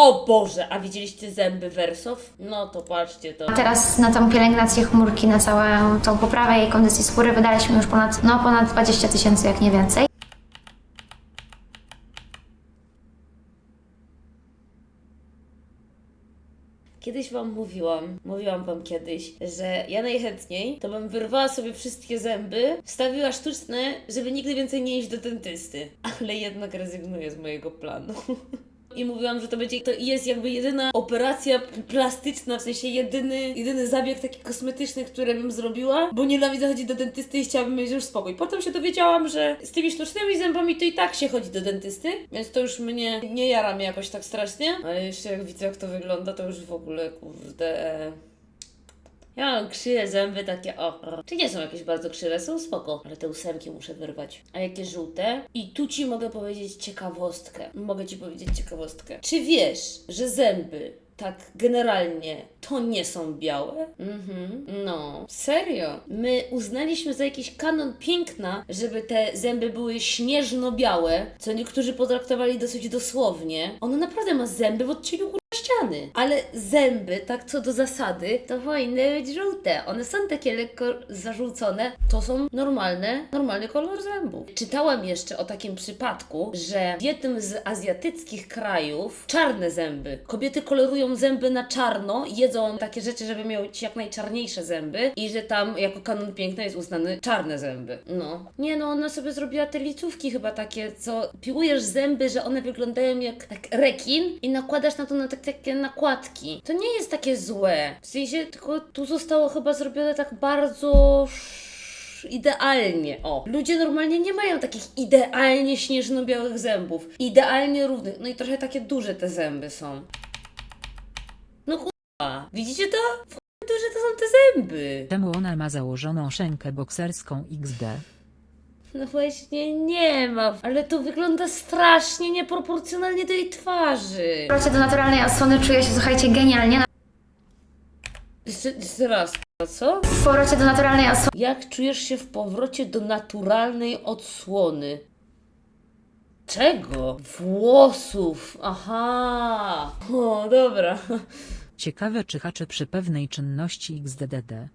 O Boże, a widzieliście zęby Wersow? No to patrzcie to. Teraz na tą pielęgnację chmurki, na całą tą poprawę jej kondycji skóry wydaliśmy już ponad, no ponad 20 tysięcy, jak nie więcej. Kiedyś wam mówiłam, mówiłam wam kiedyś, że ja najchętniej to bym wyrwała sobie wszystkie zęby, wstawiła sztuczne, żeby nigdy więcej nie iść do dentysty. Ale jednak rezygnuję z mojego planu. I mówiłam, że to będzie, to jest jakby jedyna operacja plastyczna, w sensie jedyny, jedyny zabieg taki kosmetyczny, który bym zrobiła, bo nienawidzę chodzić do dentysty i chciałabym mieć już spokój. Potem się dowiedziałam, że z tymi sztucznymi zębami to i tak się chodzi do dentysty, więc to już mnie nie jara mnie jakoś tak strasznie, ale jeszcze jak widzę jak to wygląda, to już w ogóle kurde... Ja mam krzywe zęby takie, o, o. Czy nie są jakieś bardzo krzywe, są spoko, ale te ósemki muszę wyrwać. A jakie żółte? I tu Ci mogę powiedzieć ciekawostkę. Mogę Ci powiedzieć ciekawostkę. Czy wiesz, że zęby tak generalnie to nie są białe? Mhm. No. Serio. My uznaliśmy za jakiś kanon piękna, żeby te zęby były śnieżno-białe, co niektórzy potraktowali dosyć dosłownie. Ona naprawdę ma zęby w odcieniu ściany. Ale zęby, tak co do zasady, to powinny być żółte. One są takie lekko zażółcone. To są normalne, normalny kolor zębów. Czytałam jeszcze o takim przypadku, że w jednym z azjatyckich krajów czarne zęby. Kobiety kolorują zęby na czarno, jedzą takie rzeczy, żeby mieć jak najczarniejsze zęby i że tam jako kanon piękna jest uznany czarne zęby. No. Nie no, ona sobie zrobiła te licówki chyba takie, co piłujesz zęby, że one wyglądają jak tak rekin i nakładasz na to na tak, takie nakładki. To nie jest takie złe. W sensie, tylko tu zostało chyba zrobione tak bardzo idealnie. O, ludzie normalnie nie mają takich idealnie śnieżno-białych zębów. Idealnie równych. No i trochę takie duże te zęby są. No kurwa, widzicie to? W duże to są te zęby. Czemu ona ma założoną szynkę bokserską XD? No właśnie nie ma, ale to wygląda strasznie nieproporcjonalnie do jej twarzy. W powrocie do naturalnej osłony czuję się, słuchajcie, genialnie. Jeszcze, jeszcze raz, k***a, co? W powrocie do naturalnej osłony Jak czujesz się w powrocie do naturalnej odsłony? Czego? Włosów. Aha. O, dobra. Ciekawe czy haczy przy pewnej czynności XDDD.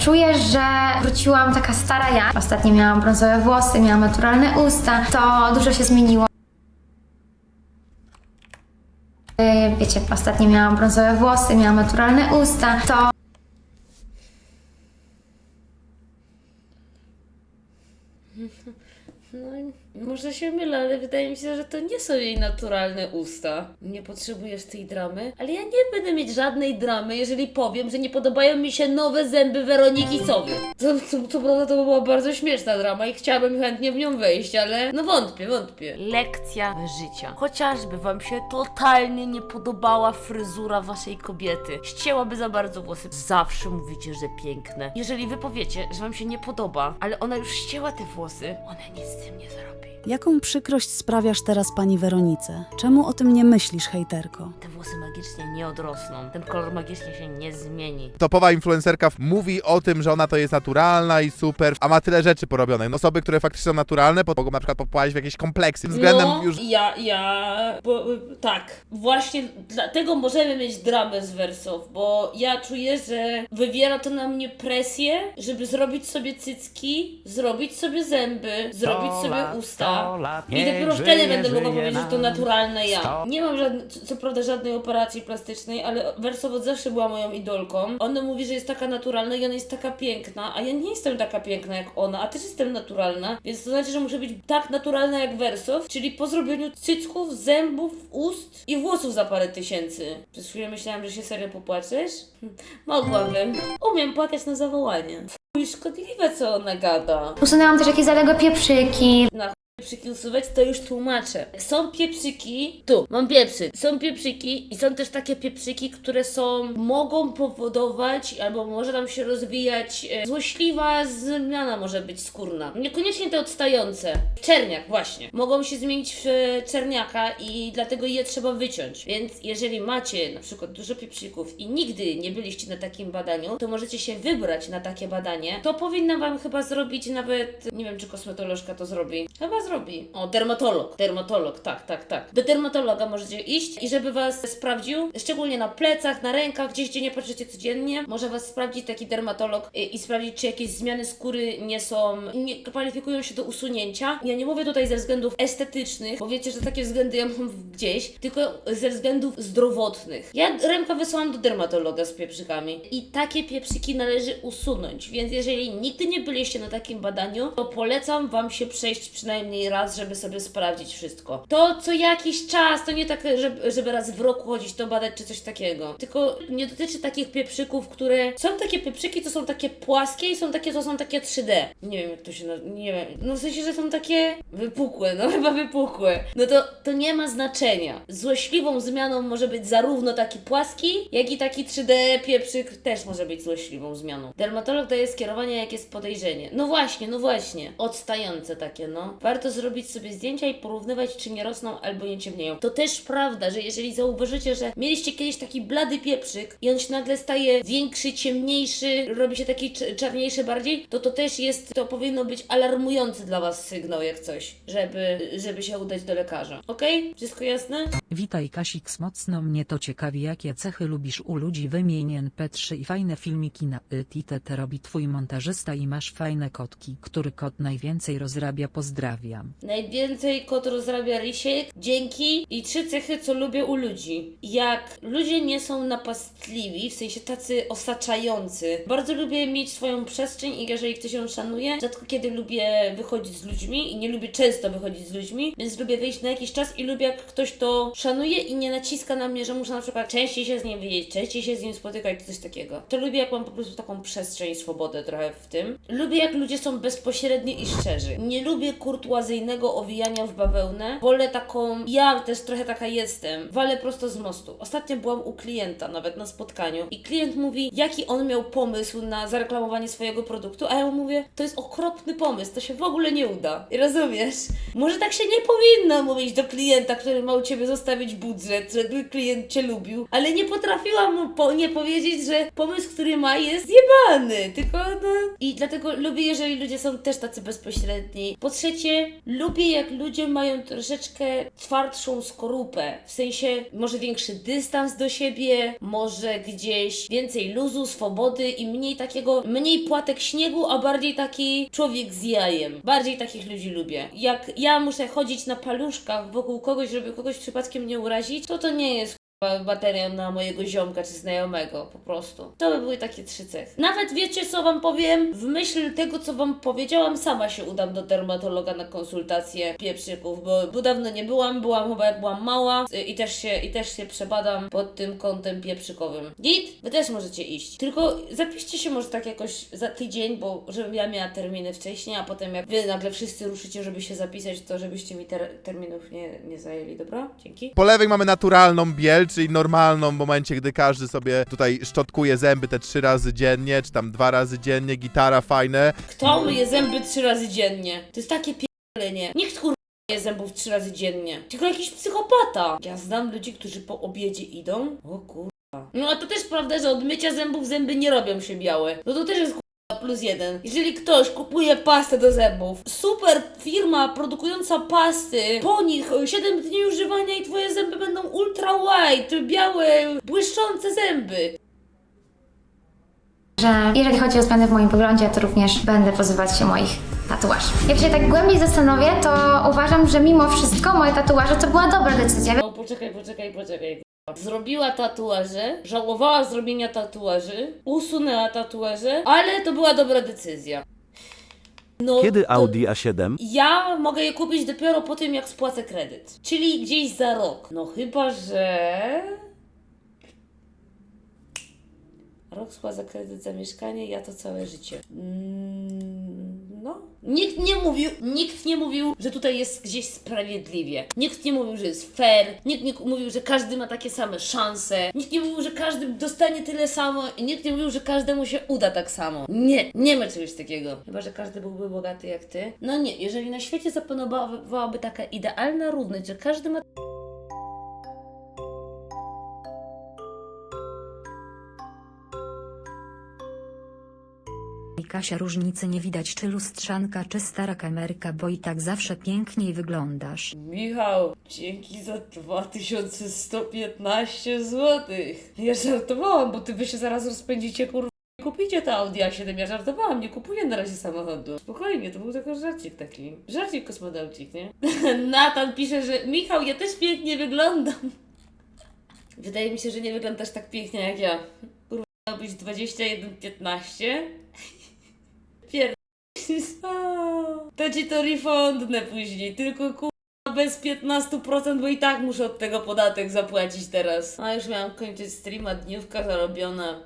Czuję, że wróciłam taka stara ja. Ostatnio miałam brązowe włosy, miałam naturalne usta. To dużo się zmieniło. Yy, Wiecie, ostatnio miałam brązowe włosy, miałam naturalne usta. To No, może się mylę, ale wydaje mi się, że to nie są jej naturalne usta. Nie potrzebujesz tej dramy, ale ja nie będę mieć żadnej dramy, jeżeli powiem, że nie podobają mi się nowe zęby Weroniki Sowy. Co, co, co prawda to by była bardzo śmieszna drama i chciałabym chętnie w nią wejść, ale no wątpię, wątpię. Lekcja życia. Chociażby wam się totalnie nie podobała fryzura waszej kobiety. Ścięłaby za bardzo włosy. Zawsze mówicie, że piękne. Jeżeli wy powiecie, że wam się nie podoba, ale ona już ścięła te włosy, ona nic z tym nie zrobi. Jaką przykrość sprawiasz teraz pani Weronice? Czemu o tym nie myślisz, hejterko? Te włosy magicznie nie odrosną. Ten kolor magicznie się nie zmieni. topowa influencerka mówi o tym, że ona to jest naturalna i super, a ma tyle rzeczy porobionych. No, Osoby, które faktycznie są naturalne, po- mogą na przykład popaść w jakieś kompleksy względem no, już... ja, ja, bo, tak, właśnie dlatego możemy mieć dramę z wersów, bo ja czuję, że wywiera to na mnie presję, żeby zrobić sobie cycki, zrobić sobie zęby, zrobić sobie usta i dopiero wtedy będę mogła powiedzieć, że to naturalne ja. Nie mam żadnej, co co prawda żadnej operacji plastycznej, ale Wersow od zawsze była moją idolką. Ona mówi, że jest taka naturalna i ona jest taka piękna, a ja nie jestem taka piękna jak ona, a też jestem naturalna, więc to znaczy, że muszę być tak naturalna jak Wersow, czyli po zrobieniu cycków, zębów, ust i włosów za parę tysięcy. Przez chwilę myślałam, że się serio popłaczesz? Mogłabym. Umiem płakać na zawołanie. Fuj, szkodliwe co ona gada. usunęłam też jakieś zaległe pieprzyki. Na pieprzyki usuwać, to już tłumaczę. Są pieprzyki, tu, mam pieprzyk. Są pieprzyki i są też takie pieprzyki, które są, mogą powodować, albo może tam się rozwijać e, złośliwa zmiana może być skórna. Niekoniecznie te odstające. Czerniak, właśnie. Mogą się zmienić w e, czerniaka i dlatego je trzeba wyciąć. Więc jeżeli macie na przykład dużo pieprzyków i nigdy nie byliście na takim badaniu, to możecie się wybrać na takie badanie. To powinna Wam chyba zrobić nawet, nie wiem czy kosmetolożka to zrobi. Chyba zrobi zrobi? O, dermatolog. Dermatolog, tak, tak, tak. Do dermatologa możecie iść i żeby was sprawdził, szczególnie na plecach, na rękach, gdzieś, gdzie nie patrzycie codziennie, może was sprawdzić taki dermatolog i, i sprawdzić, czy jakieś zmiany skóry nie są, nie kwalifikują się do usunięcia. Ja nie mówię tutaj ze względów estetycznych, bo wiecie, że takie względy ja mam gdzieś, tylko ze względów zdrowotnych. Ja ręka wysłałam do dermatologa z pieprzykami i takie pieprzyki należy usunąć, więc jeżeli nigdy nie byliście na takim badaniu, to polecam Wam się przejść przynajmniej raz, żeby sobie sprawdzić wszystko. To co jakiś czas, to nie tak, żeby, żeby raz w roku chodzić to badać czy coś takiego, tylko nie dotyczy takich pieprzyków, które są takie pieprzyki, to są takie płaskie i są takie, to są takie 3D. Nie wiem jak to się nazywa, nie wiem, no w sensie, że są takie wypukłe, no chyba wypukłe. No to, to nie ma znaczenia. Złośliwą zmianą może być zarówno taki płaski, jak i taki 3D pieprzyk też może być złośliwą zmianą. Dermatolog daje skierowanie, jak jest podejrzenie. No właśnie, no właśnie. Odstające takie, no. Warto zrobić sobie zdjęcia i porównywać, czy nie rosną albo nie ciemnieją. To też prawda, że jeżeli zauważycie, że mieliście kiedyś taki blady pieprzyk i on się nagle staje większy, ciemniejszy, robi się taki cz- czarniejszy bardziej, to to też jest, to powinno być alarmujący dla Was sygnał, jak coś, żeby, żeby się udać do lekarza. Okej? Wszystko jasne? Witaj Kasix mocno mnie to ciekawi jakie cechy lubisz u ludzi wymień NP3 i fajne filmiki na YTT robi twój montażysta i masz fajne kotki, który kot najwięcej rozrabia Najwięcej kot rozrabia Rysiek, dzięki i trzy cechy, co lubię u ludzi. Jak ludzie nie są napastliwi, w sensie tacy osaczający. Bardzo lubię mieć swoją przestrzeń i jeżeli ktoś ją szanuje, rzadko kiedy lubię wychodzić z ludźmi i nie lubię często wychodzić z ludźmi, więc lubię wyjść na jakiś czas i lubię jak ktoś to szanuje i nie naciska na mnie, że muszę na przykład częściej się z nim widzieć, częściej się z nim spotykać, coś takiego. To lubię jak mam po prostu taką przestrzeń i swobodę trochę w tym. Lubię jak ludzie są bezpośredni i szczerzy. Nie lubię kurtuazyjnego owijania w bawełnę. Wolę taką, ja też trochę taka jestem, walę prosto z mostu. Ostatnio byłam u klienta, nawet na spotkaniu i klient mówi, jaki on miał pomysł na zareklamowanie swojego produktu, a ja mu mówię, to jest okropny pomysł, to się w ogóle nie uda. I rozumiesz? Może tak się nie powinno mówić do klienta, który ma u Ciebie zostawić budżet, żeby klient Cię lubił, ale nie potrafiłam mu po, nie powiedzieć, że pomysł, który ma jest zjebany, tylko no... I dlatego lubię, jeżeli ludzie są też tacy bezpośredni. Po trzecie, lubię jak ludzie mają troszeczkę twardszą skorupę, w sensie może większy dystans do siebie, może gdzieś więcej luzu, swobody i mniej takiego, mniej płatek śniegu, a bardziej taki człowiek z jajem. Bardziej takich ludzi lubię. Jak ja muszę chodzić na paluszkach wokół kogoś, żeby kogoś przypadkiem nie urazić, to to nie jest k***a, materiał na mojego ziomka czy znajomego, po prostu. To by były takie trzy cechy. Nawet wiecie, co wam powiem? W myśl tego, co wam powiedziałam, sama się udam do dermatologa na konsultację pieprzyków, bo, bo dawno nie byłam, byłam chyba jak byłam mała y, i też, się, i też się przebadam pod tym kątem pieprzykowym. Git? Wy też możecie iść. Tylko zapiszcie się może tak jakoś za tydzień, bo żebym ja miała terminy wcześniej, a potem jak wy nagle wszyscy ruszycie, żeby się zapisać, to żebyście mi ter terminów nie, nie zajęli, dobra? Dzięki. Po lewej mamy naturalną biel, czyli normalną w momencie, gdy każdy sobie tutaj szczotkuje zęby te trzy razy dziennie, czy tam dwa razy dziennie, gitara fajne. Kto myje zęby trzy razy dziennie? To jest takie pierdolenie. Nikt kurwa myje zębów trzy razy dziennie. Tylko jakiś psychopata. Ja znam ludzi, którzy po obiedzie idą. O kurwa. No a to też prawda, że od mycia zębów zęby nie robią się białe. No to też jest plus jeden. Jeżeli ktoś kupuje pastę do zębów, super firma produkująca pasty, po nich 7 dni używania i twoje zęby będą ultra white, białe, błyszczące zęby. że jeżeli chodzi o zmiany w moim wyglądzie, to również będę pozbywać się moich tatuaży. Jak się tak głębiej zastanowię, to uważam, że mimo wszystko moje tatuaże to była dobra decyzja. O, poczekaj, poczekaj, poczekaj. Zrobiła tatuaże, żałowała zrobienia tatuaży, usunęła tatuaże, ale to była dobra decyzja. No, Kiedy to Audi A7? Ja mogę je kupić dopiero po tym, jak spłacę kredyt. Czyli gdzieś za rok. No chyba, że... Rok spłaca kredyt za mieszkanie, ja to całe życie. Mm. Nikt nie mówił, nikt nie mówił, że tutaj jest gdzieś sprawiedliwie. Nikt nie mówił, że jest fair. Nikt nie mówił, że każdy ma takie same szanse. Nikt nie mówił, że każdy dostanie tyle samo. I nikt nie mówił, że każdemu się uda tak samo. Nie, nie ma czegoś takiego. Chyba, że każdy byłby bogaty jak ty. No nie, jeżeli na świecie zapanowałaby taka idealna równość, że każdy ma Kasia różnicy nie widać czy lustrzanka czy stara kamerka, bo i tak zawsze piękniej wyglądasz. Michał, dzięki za 2115 zł. Ja żartowałam, bo ty wy się zaraz rozpędzicie, kurwa. i Kupicie to Audi A7, ja żartowałam, nie kupuję na razie samochodu. Spokojnie, to był tylko żarcik taki. Żarcik kosmodaucik, nie? Natan pisze, że Michał, ja też pięknie wyglądam. Wydaje mi się, że nie wyglądasz tak pięknie jak ja. Kurwa, być 21,15. To ci to refundnę później, tylko kurwa bez 15%, bo i tak muszę od tego podatek zapłacić teraz. A już miałam kończyć streama, dniówka zarobiona.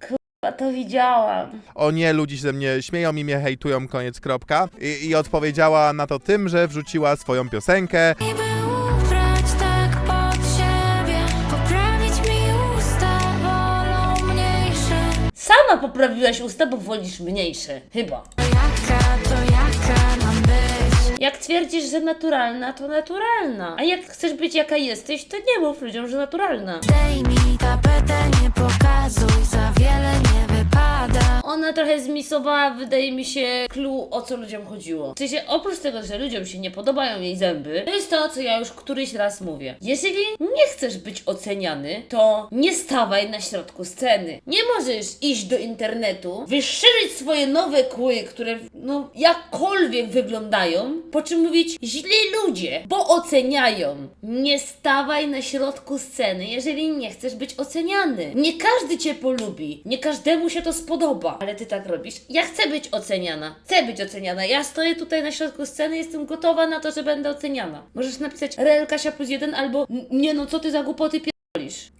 Kurwa, to widziałam. O nie, ludzie się ze mnie śmieją i mnie hejtują, koniec, kropka. I, I odpowiedziała na to tym, że wrzuciła swoją piosenkę. Niby ubrać Sama poprawiłaś usta, bo wolisz mniejsze. Chyba. To jaka, to jaka mam być? Jak twierdzisz, że naturalna, to naturalna. A jak chcesz być jaka jesteś, to nie mów ludziom, że naturalna. Dej mi tapetę, nie pokazuj, za wiele nie wypada. Ona trochę zmisowała, wydaje mi się, clue o co ludziom chodziło. W sensie, oprócz tego, że ludziom się nie podobają jej zęby, to jest to, co ja już któryś raz mówię. Jeżeli nie chcesz być oceniany, to nie stawaj na środku sceny. Nie możesz iść do internetu, wyszerzyć swoje nowe kły, które, no, jakkolwiek wyglądają, po czym mówić, źli ludzie, bo oceniają. Nie stawaj na środku sceny, jeżeli nie chcesz być oceniany. Nie każdy cię polubi, nie każdemu się to spodoba, ale ty tak robisz. Ja chcę być oceniana, chcę być oceniana. Ja stoję tutaj na środku sceny, jestem gotowa na to, że będę oceniana. Możesz napisać Rel Kasia plus jeden albo "N- nie no, co ty za głupoty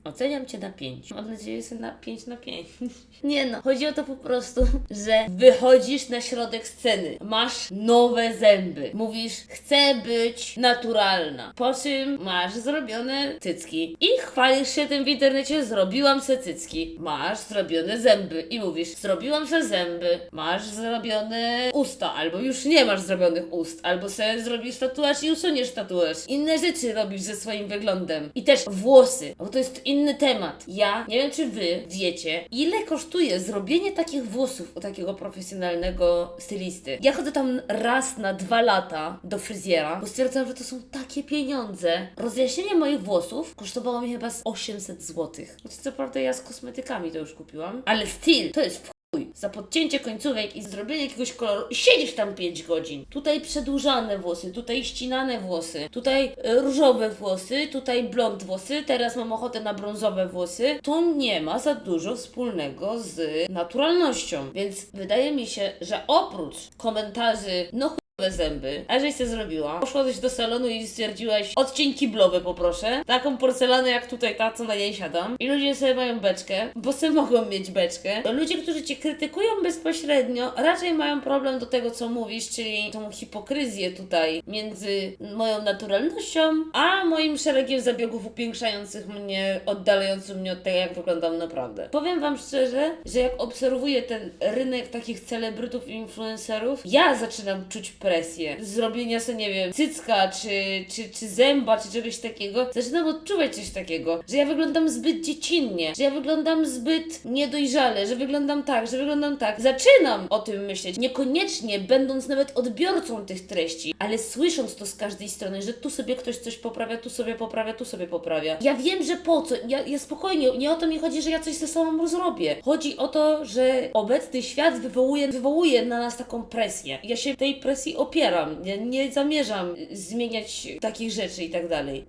Oceniam cię na 5. Mam nadzieję, że na 5 na 5. Nie no, chodzi o to po prostu, że wychodzisz na środek sceny, masz nowe zęby, mówisz, chcę być naturalna, po czym masz zrobione cycki. I chwalisz się tym w internecie, zrobiłam se cycki, masz zrobione zęby. I mówisz, zrobiłam se zęby, masz zrobione usta, albo już nie masz zrobionych ust, albo se zrobisz tatuaż i usuniesz tatuaż. Inne rzeczy robisz ze swoim wyglądem. I też włosy, bo to jest inny temat. Ja, nie wiem czy wy wiecie, ile kosztuje zrobienie takich włosów u takiego profesjonalnego stylisty. Ja chodzę tam raz na dwa lata do fryzjera, bo stwierdzam, że to są takie pieniądze. Rozjaśnienie moich włosów kosztowało mi chyba z 800 zł. Choć co prawda ja z kosmetykami to już kupiłam, ale still, to jest. Za podcięcie końcówek i zrobienie jakiegoś koloru i siedzisz tam 5 godzin. Tutaj przedłużane włosy, tutaj ścinane włosy, tutaj e, różowe włosy, tutaj blond włosy, teraz mam ochotę na brązowe włosy. To nie ma za dużo wspólnego z naturalnością. Więc wydaje mi się, że oprócz komentarzy, no zęby, a żeś się zrobiła, poszłaś do salonu i stwierdziłaś odcień kiblowy poproszę, taką porcelanę jak tutaj ta, co na niej siadam. I ludzie sobie mają beczkę, bo sobie mogą mieć beczkę, to ludzie, którzy cię krytykują bezpośrednio, raczej mają problem do tego, co mówisz, czyli tą hipokryzję tutaj między moją naturalnością, a moim szeregiem zabiegów upiększających mnie, oddalających mnie od tego, jak wyglądam naprawdę. Powiem wam szczerze, że jak obserwuję ten rynek takich celebrytów i influencerów, ja zaczynam czuć presję. Zrobienia sobie, nie wiem, cycka, czy, czy, czy zęba, czy czegoś takiego. Zaczynam odczuwać coś takiego, że ja wyglądam zbyt dziecinnie, że ja wyglądam zbyt niedojrzale, że wyglądam tak, że wyglądam tak. Zaczynam o tym myśleć, niekoniecznie będąc nawet odbiorcą tych treści, ale słysząc to z każdej strony, że tu sobie ktoś coś poprawia, tu sobie poprawia, tu sobie poprawia. Ja wiem, że po co, ja, ja spokojnie, nie o to mi chodzi, że ja coś ze sobą zrobię. Chodzi o to, że obecny świat wywołuje, wywołuje na nas taką presję. Ja się tej presji opieram, ja nie zamierzam zmieniać takich rzeczy i tak dalej.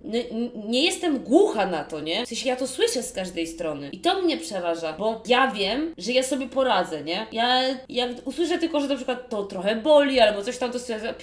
Nie jestem głucha na to, nie? W sensie ja to słyszę z każdej strony i to mnie przeraża, bo ja wiem, że ja sobie poradzę, nie? Ja jak usłyszę tylko, że na przykład to trochę boli albo coś tam, to stwierdzę,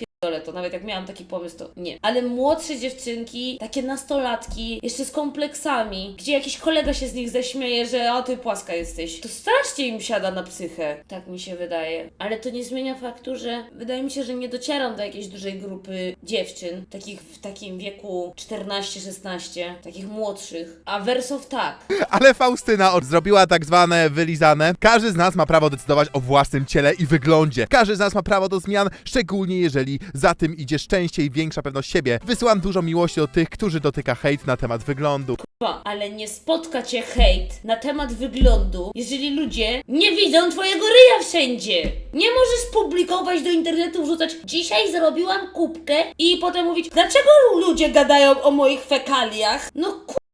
To nawet jak miałam taki pomysł, to nie. Ale młodsze dziewczynki, takie nastolatki, jeszcze z kompleksami, gdzie jakiś kolega się z nich ześmieje, że o ty płaska jesteś, to strasznie im siada na psychę. Tak mi się wydaje. Ale to nie zmienia faktu, że wydaje mi się, że nie docieram do jakiejś dużej grupy dziewczyn, takich w takim wieku 14-16, takich młodszych. A wersów tak. Ale Faustyna od- zrobiła tak zwane wylizane. Każdy z nas ma prawo decydować o własnym ciele i wyglądzie. Każdy z nas ma prawo do zmian, szczególnie jeżeli za tym idzie szczęście i większa pewność siebie. Wysyłam dużo miłości do tych, którzy dotyka hejt na temat wyglądu. Kurwa, ale nie spotka cię hejt na temat wyglądu, jeżeli ludzie nie widzą twojego ryja wszędzie. Nie możesz publikować do internetu, wrzucać dzisiaj zrobiłam kubkę i potem mówić, dlaczego ludzie gadają o moich fekaliach? No kurwa,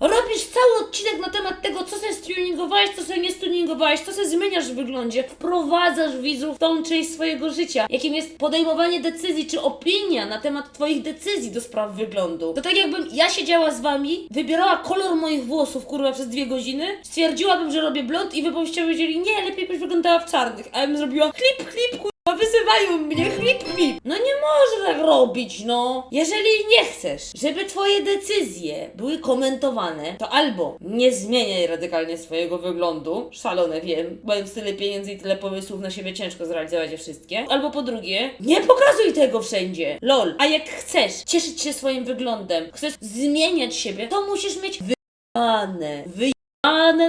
robisz cały odcinek na temat tego, co sobie stuningowałeś, co sobie nie stuningowałeś, co sobie zmieniasz w wyglądzie, wprowadzasz widzów w tą część swojego życia, jakim jest podejmowanie decyzji, czy opinia na temat twoich decyzji do spraw wyglądu. To tak jakbym ja siedziała z wami, wybierała kolor moich włosów, kurwa, przez dwie godziny, stwierdziłabym, że robię blond i wy byście powiedzieli, nie, lepiej byś wyglądała w czarnych, a ja bym zrobiła chlip, chlip, kurwa, wyzywają mnie, chlip, chlip. No nie można tak robić, no. Jeżeli nie chcesz, żeby twoje decyzje były komentowane, to albo nie zmieniaj radykalnie swojego wyglądu, szalone wiem, mając tyle pieniędzy i tyle pomysłów na siebie ciężko zrealizować je wszystkie, albo po drugie, nie pokazuj tego wszędzie, lol. A jak chcesz cieszyć się swoim wyglądem, chcesz zmieniać siebie, to musisz mieć wyjebane,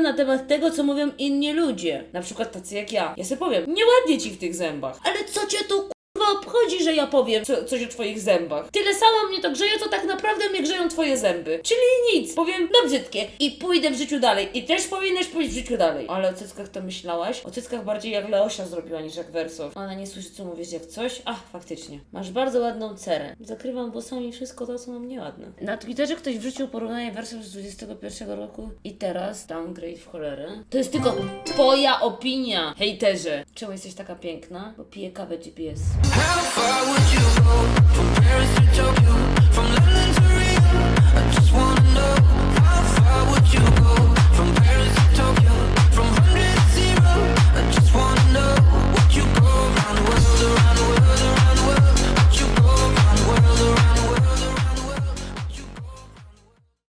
na temat tego, co mówią inni ludzie. Na przykład tacy jak ja. Ja sobie powiem, nieładnie ci w tych zębach. Ale co cię tu kurwa obchodzi, że ja powiem co, coś o twoich zębach? Tyle samo mnie to grzeje, co tak naprawdę mnie grzeją twoje zęby. Czyli nic. Powiem, no brzydkie. I pójdę w życiu dalej. I też powinieneś pójść w życiu dalej. Ale o cyckach to myślałaś? O cyckach bardziej jak Leosia zrobiła niż jak Wersow. Ona nie słyszy, co mówisz jak coś. Ach, faktycznie. Masz bardzo ładną cerę. Zakrywam włosami wszystko to, co mam nieładne. Na Twitterze ktoś wrzucił porównanie Wersow z 21 roku i teraz downgrade w cholerę. To jest tylko twoja opinia, hejterze. Czemu jesteś taka piękna? Bo piję kawę GPS. Tokyo?